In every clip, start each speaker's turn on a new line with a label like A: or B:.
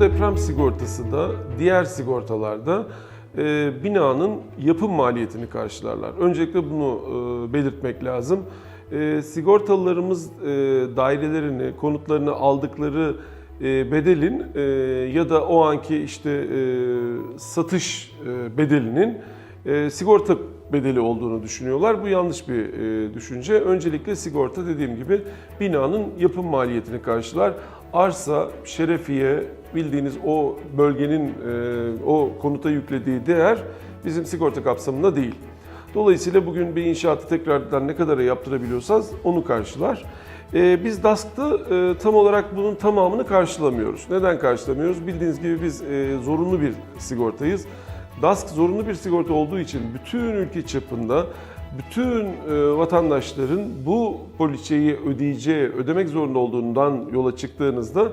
A: deprem sigortası da diğer sigortalarda e, binanın yapım maliyetini karşılarlar. Öncelikle bunu e, belirtmek lazım. E, sigortalılarımız e, dairelerini, konutlarını aldıkları e, bedelin e, ya da o anki işte e, satış e, bedelinin e, sigorta bedeli olduğunu düşünüyorlar. Bu yanlış bir e, düşünce. Öncelikle sigorta dediğim gibi binanın yapım maliyetini karşılar. Arsa, şerefiye, bildiğiniz o bölgenin, e, o konuta yüklediği değer bizim sigorta kapsamında değil. Dolayısıyla bugün bir inşaatı tekrardan ne kadara yaptırabiliyorsanız onu karşılar. Biz DASK'ta tam olarak bunun tamamını karşılamıyoruz. Neden karşılamıyoruz? Bildiğiniz gibi biz zorunlu bir sigortayız. DASK zorunlu bir sigorta olduğu için bütün ülke çapında bütün e, vatandaşların bu poliçeyi ödeyeceği, ödemek zorunda olduğundan yola çıktığınızda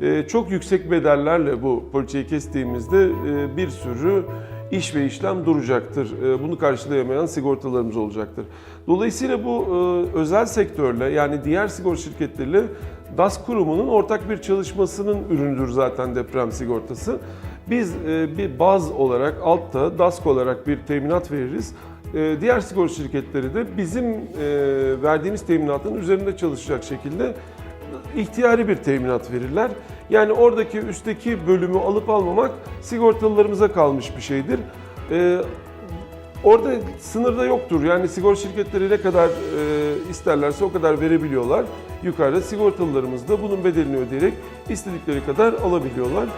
A: e, çok yüksek bedellerle bu poliçeyi kestiğimizde e, bir sürü iş ve işlem duracaktır. Bunu karşılayamayan sigortalarımız olacaktır. Dolayısıyla bu özel sektörle yani diğer sigorta şirketleriyle DAS kurumunun ortak bir çalışmasının ürünüdür zaten deprem sigortası. Biz e, bir baz olarak altta DASK olarak bir teminat veririz. E, Diğer sigorta şirketleri de bizim e, verdiğimiz teminatın üzerinde çalışacak şekilde ihtiyari bir teminat verirler. Yani oradaki üstteki bölümü alıp almamak sigortalılarımıza kalmış bir şeydir. Orada sınırda yoktur. Yani sigorta şirketleri ne kadar isterlerse o kadar verebiliyorlar. Yukarıda sigortalılarımız da bunun bedelini ödeyerek istedikleri kadar alabiliyorlar.